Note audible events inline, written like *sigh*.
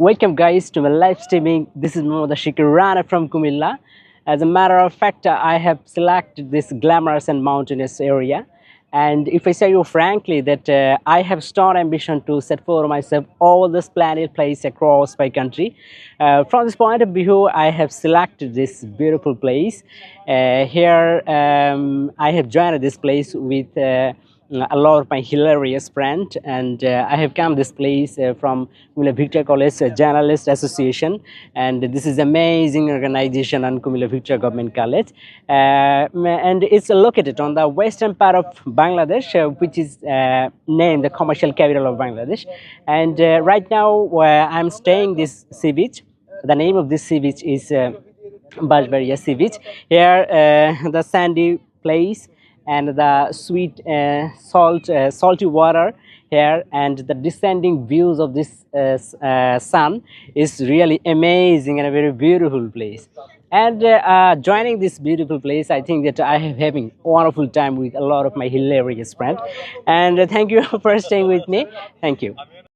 Welcome guys to my live streaming. This is Mohammad Shikir Rana from Kumilla. As a matter of fact, I have selected this glamorous and mountainous area. And if I say you frankly that uh, I have strong ambition to set for myself all the splendid place across my country. Uh, from this point of view, I have selected this beautiful place. Uh, here, um, I have joined this place with uh, a lot of my hilarious friends and uh, i have come this place uh, from kumila victoria college uh, journalist association and this is amazing organization on kumila victoria government college. Uh, and it's located on the western part of bangladesh uh, which is uh, named the commercial capital of bangladesh. And right now i'm staying this sea beach the name of this sea beach is uh, Bashbaria Sea Beach. Here, the sandy place and the sweet uh, salt uh, salty water here and the descending views of this uh, uh, sun is really amazing and a very beautiful place. And uh, uh, joining this beautiful place i think that i have having wonderful time with a lot of my hilarious friends. And thank you *laughs* for staying with me. Thank you